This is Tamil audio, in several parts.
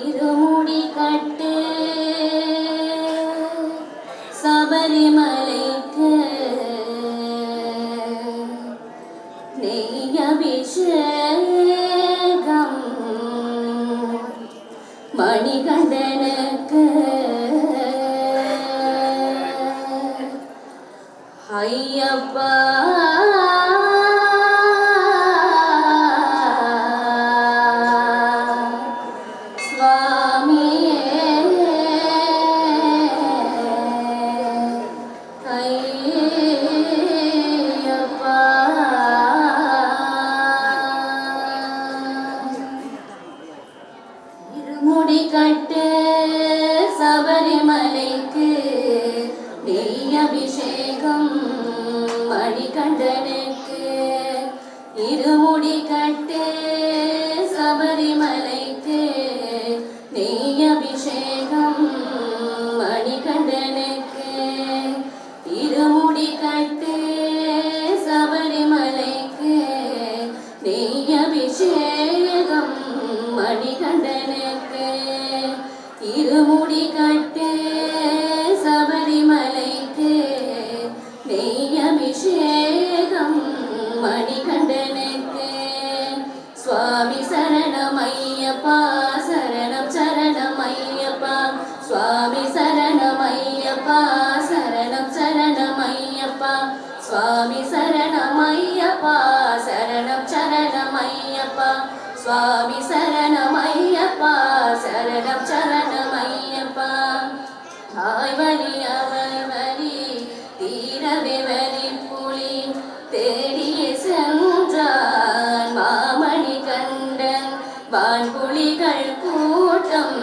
இருமுடி கட்டு சபரிமலைக்கு நெய் அபிஷேகம் மணிகண்டனுக்கு ஐயப்பா முடி கட்டு சபரிமலைக்கு நெய் அபிஷேகம் மணிகண்டனே இருமுடி கட்டு சபரிமலைக்கு நெய் அபிஷேகம் மணிகண்டனுக்கு. சுவாமி சரணம் ஐயப்பா சரணம் சரணம் ஐயப்பா சுவாமி சரணம் ஐயப்பா சரணம் சரணம் ஐயப்பா சுவாமி சரணம் ஐயப்பா சரணம் சரணம் ஐயப்பா சுவாமி சரணமையப்பா சரணம் சரணமையப்பா தாய் வலி அவள் வலி தீரவே வலி புலி தேடிய சென்றான் மாமணி கண்டன் வான்புலிகள் கூட்டம்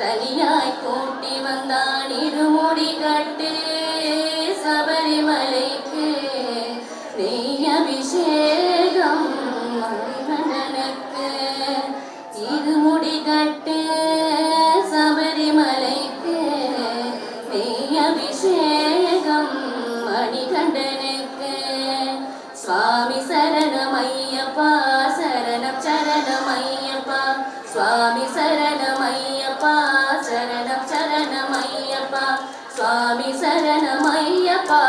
தனியாய் கூட்டி வந்தான் இருமுடி கட்டு மணிகண்டனுக்கு சுவாமி சரணமையப்பா சரணம் சரணமையப்பா சுவாமி சரணமையப்பா சரணம் சரணமையப்பா சுவாமி சரணமையப்பா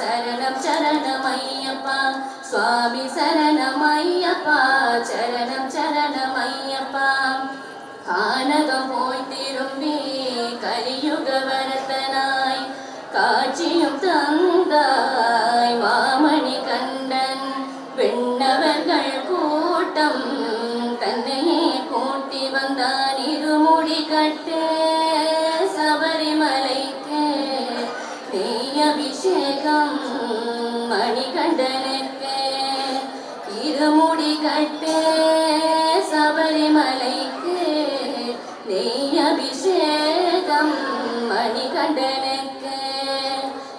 சரணம் சரணமையப்பா சுவாமி சரணமையப்பா சரணம் சரணமையப்பா ஆனதம் போய் திரும்பி கலியுக வரத்தனாய் காட்சியும் தந்தாய். மாமணி கண்டன் பெண்ணவர்கள் கூட்டம் தன்னையே கூட்டி வந்தான் இருமுடி கட்டு. சபரிமலைக்கு நீ அபிஷேகம் மணிகண்டனுக்கு இருமுடி கட்டு. சபரிமலைக்கு